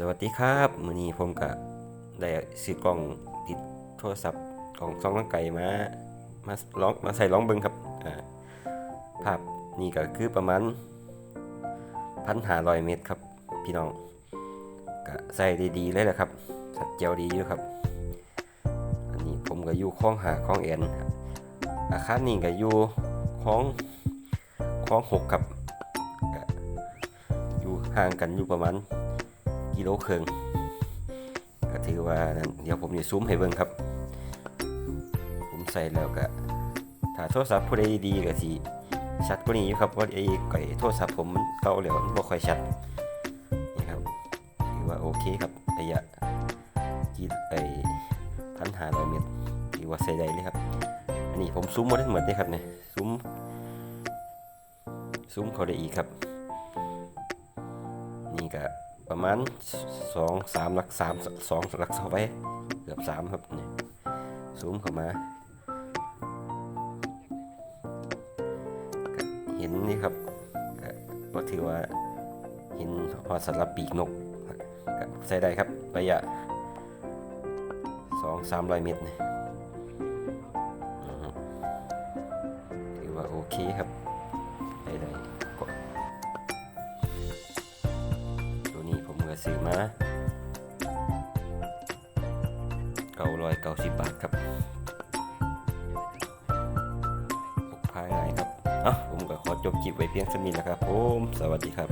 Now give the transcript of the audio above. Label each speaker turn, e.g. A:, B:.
A: สวัสดีครับมื้อนี้ผมก็ได้ซื้อกล้องติดโทรศัพท์กล้องส่องทางไกลมามาลองมาใส่ลองเบิ่งครับอ่าภาพนี่ก็คือประมาณ1,500เมตรครับพี่น้องก็ใส่ด้ดีเลยแหละครับสัดเจียวดีอยู่ครับ อันนี้ผมก็อยู่คลองหาคลองแอนอาคารนี้ก็อยู่คลองคลองหกครับอยู่ห่างกันอยู่ประมาณ กิโลครึ่งก็ถือว่าเดี๋ยวผมจะซูมให้เบิ่งครับ ผมใส่แล้วก็ถ้าโทรศัพท์ผู้ใดดีก็สิชัดกว่านี้อยู่ครับเพราะไอ้ไก่โทรศัพท์ผมมันเก่าแล้วมันบ่ค่อยชัดนี่ครับถือว่าโอเคครับระยะกี่ไอ้พันหาร้อยเมตรถือว่าใช้ได้เลยครับอันนี้ผมซูมหมดทั้งหมดเลยครับเนี่ยซูมซูมเขาได้อีกครับนี่ก็ ประมาณสองสามหลักสามสองหลักเข้าไปเกือบสามครับนี่ซูมเข้ามา เห็นนี่ครับก็ก็ถือว่าเห็นพอสลับปีกนกใส่ได้ครับระยะสองสามร้อยเมตรนี่อือฮึถือว่าโอเคครับใส่ได้ ซื้อมาเก้าร้อยเก้าสิบบาทครับพกพาง่ายครับ เอ้าผมก็ขอจบคลิปไว้เพียงเท่านี้แหล้วครับผม สวัสดีครับ